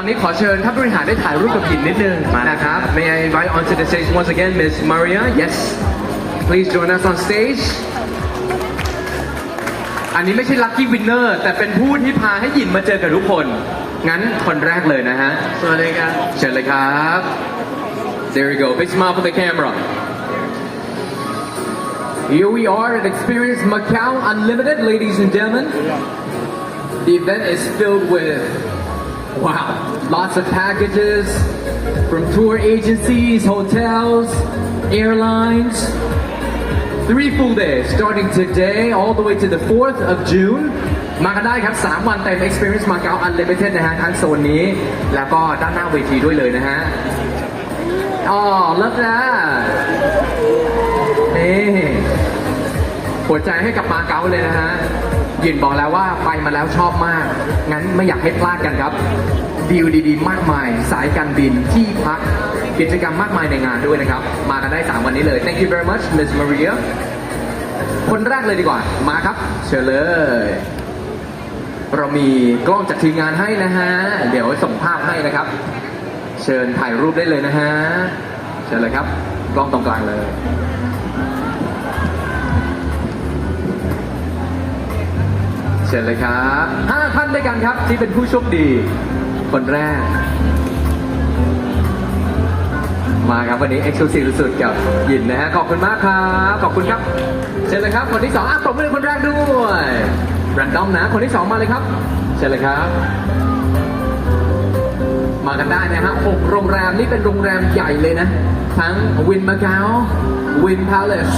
ตอนนี้ขอเชิญท่านผู้บริหารได้ถ่ายรูปกับหยินนิดนึงนะครับ May I invite onto the stage once again Miss Maria Yes Please join us on stage อันนี้ไม่ใช่ lucky winner แต่เป็นผู้ที่พาให้หยินมาเจอกับทุกคน งั้นคนแรกเลยนะฮะ สวัสดีครับ เชิญเลยครับ There you go big smile for the camera Here we are at Experience Macau Unlimited ladies and gentlemen The event is filled with wow lots of packages from tour agencies hotels airlines Three full days starting today all the way to the 4th of June มากันได้ครับ 3 วันเต็ม Experience Macau Unlimited นะฮะทั้งโซนนี้ แล้วก็ด้านหน้าเวทีด้วยเลยนะฮะอ๋อเลิศนะนี่หัวใจให้กับมาเก๊าเลยนะฮะ ยินบอกแล้วว่าไปมาแล้วชอบมาก งั้นไม่อยากให้พลาดกันครับดีลดีๆ มากมาย สายการบินที่พักกิจกรรมมากมายในงานด้วยนะครับ มากันได้ 3 วันนี้เลย thank you very much Miss Maria คนแรกเลยดีกว่า มาครับ เชิญเลย เรามีกล้องจากทีมงานให้นะฮะ เดี๋ยวส่งภาพให้นะครับ เชิญถ่ายรูปได้เลยนะฮะ เชิญเลยครับ กล้องตรงกลางเลย เชิญเลยครับห้าท่านด้วยกันครับที่เป็นผู้โชคดี คนแรก มาครับวันนี้เอ็กซ์คลูซีฟสุดๆกับหยินนะฮะขอบคุณมากครับ ขอบคุณครับ เชิญเลยครับ คนที่สองอะปรบมือคนแรกด้วยรันดอมนะ คนที่สองมาเลยครับ เชิญเลยครับ มากันได้นะฮะหกโรงแรมนี่เป็นโรงแรมใหญ่เลยนะ ทั้งวินมาเก๊าวินพาเลส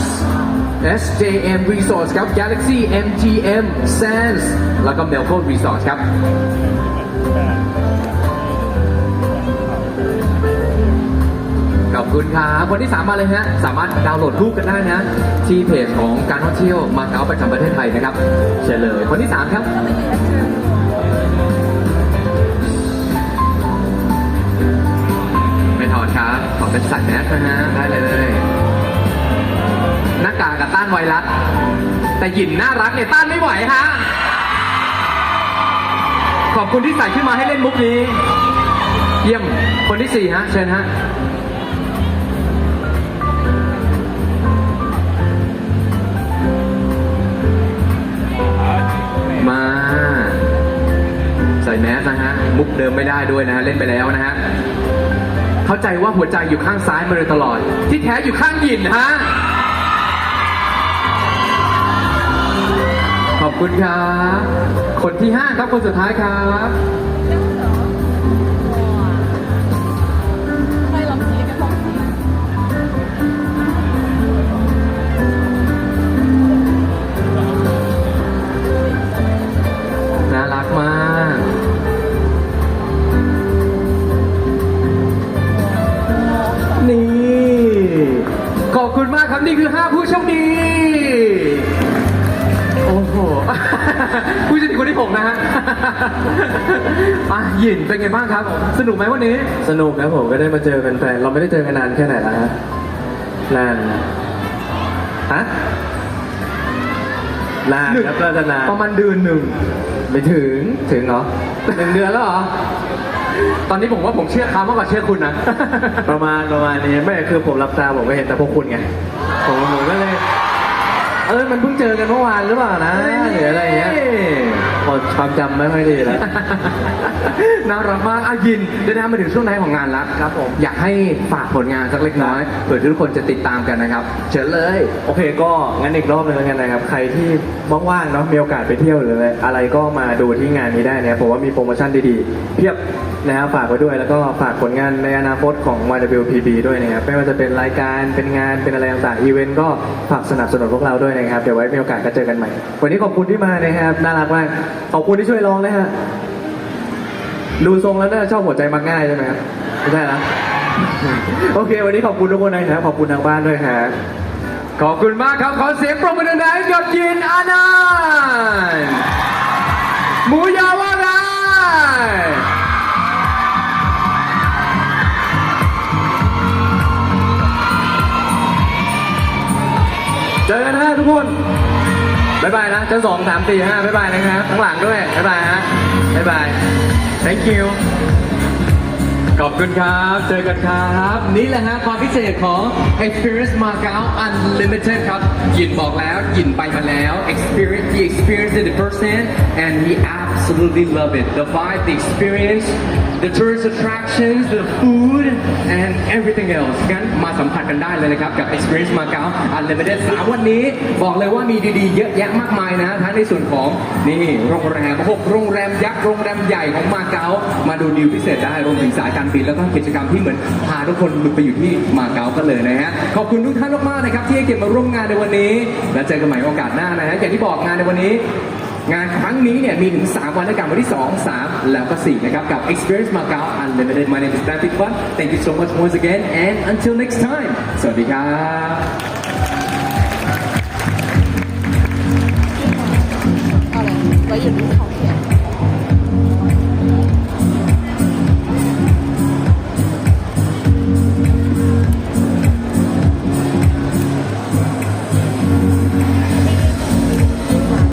SJM Resorts ครับ Galaxy MGM Sands แล้วก็ Melco Resorts ครับขอบคุณครับคนที่สามมาเลยฮะสามารถดาวน์โหลดรูปกันได้นะ ที่เพจของการท่องเที่ยวมาเก๊าประจำประเทศไทยนะครับเชิญเลยคนที่สามครับไม่ถอดครับขอเป็นใส่แมสนะฮะได้เลย หน้ากากกับต้านไวรัส แต่หยินน่ารักเนี่ยต้านไม่ไหวฮะ ขอบคุณที่ใส่ขึ้นมาให้เล่นมุกนี้ เยี่ยม คนที่สี่ฮะ เชิญฮะมาใส่แมสนะฮะ มุกเดิมไม่ได้ด้วยนะฮะ เล่นไปแล้วนะฮะ เข้าใจว่าหัวใจอยู่ข้างซ้ายมาโดยตลอด ที่แท้อยู่ข้างหยินฮะ คุณครับคนที่ห้าครับคนสุดท้ายครับน่ารักมากนี่ขอบคุณมากครับนี่คือ 5 ผู้โชคดี โอ้โหผู้โชคดีคนที่หกนะฮะอะหยินเป็นไงบ้างครับ สนุกไหมวันนี้ สนุกนะผมก็ได้มาเจอแฟนๆเราไม่ได้เจอกันนานแค่ไหนแล้วฮะนานฮะนานครับน่าจะนานประมาณเดือนหนึ่งไม่ถึงถึงเหรอหนึ่งเดือนแล้วเหรอตอนนี้ผมว่าผมเชื่อเขามากกว่าเชื่อคุณนะ ประมาณประมาณนี้ไม่คือผมรับตาผมก็เห็นแต่พวกคุณไงผมผมก็เลย เออมันเพิ่งเจอกันเมื่อวานหรือเปล่านะหรืออะไรอย่างเงี้ย พอความจำไม่ค่อยดีแล้ว น่ารักมากอายินเดินทางมาถึงช่วงไหนของงานแล้วครับผม อยากให้ฝากผลงานสักเล็กน้อยเผื่อทุกคนจะติดตามกันนะครับ เชิญเลย โอเคก็งั้นอีกรอบหนึงแล้วกันนะครับ ใครที่ว่างๆเนาะมีโอกาสไปเที่ยวหรืออะไรอะไรก็มาดูที่งานนี้ได้นะครับผมว่ามีโปรโมชั่นดีๆ เพียบนะครับฝากไว้ด้วยแล้วก็ฝากผลงานในอนาคตของ YWPB ด้วยนะครับไม่ว่าจะเป็นรายการเป็นงานเป็นอะไรต่างๆอีเวนต์ก็ฝากสนับสนุนพวกเราด้วยนะครับเดี๋ยวไว้มีโอกาสก็เจอกันใหม่ วันนี้ขอบคุณที่มานะครับน่ารักมากขอบคุณที่ช่วยร้องนะฮะ ดูทรงแล้วน่าจะชอบหัวใจมักง่ายใช่ไหมครับไม่ใช่นะโอเค วันนี้ขอบคุณทุกคนนะครับขอบคุณทางบ้านด้วยครับขอบคุณมากครับ ขอเสียงปรบมือดังๆให้กับยินอานันต์หมูยาวารายเจอกันนะทุกคน บ๊ายบายนะชั้นสองสามสี่ห้าบ๊ายบายนะครับข้างหลังด้วยบ๊ายบายฮะบ๊ายบาย thank you ขอบคุณครับ เจอกันครับ นี่แหละฮะความพิเศษของ Experience Macau Unlimited ครับยินบอกแล้วยินไปมาแล้ว Experience he experienced it firsthand and he absolutely loved it the vibe the experience the tourist attractions the food and everything else งั้นมาสัมผัสกันได้เลยนะครับ กับ Experience Macau Unlimited สามวันนี้บอกเลยว่ามีดีๆ เยอะแยะมากมายนะ ทั้งในส่วนของนี่โรงแรมหกโรงแรมยักษ์ โรงแรมใหญ่ของมาเก๊ามาดูดีลพิเศษได้รวมถึงสายการบินแล้วก็กิจกรรมที่เหมือนพาทุกคนไปอยู่ที่มาเก๊ากันเลยนะฮะขอบคุณทุกท่านมากๆนะครับที่ให้เกียรติมาร่วมงานในวันนี้ และเจอกันใหม่โอกาสหน้านะฮะอย่างที่บอกงานในวันนี้งานครั้งนี้เนี่ยมีถึง 3 วันด้วยกันวันที่ 2 3 แล้วก็ 4 นะครับ กับ Experience Macau Unlimited My name is Patrick Fun Thank you so much once again and until next time สวัสดีครับอาเลยไว้อยู่ที่ท้องเสียง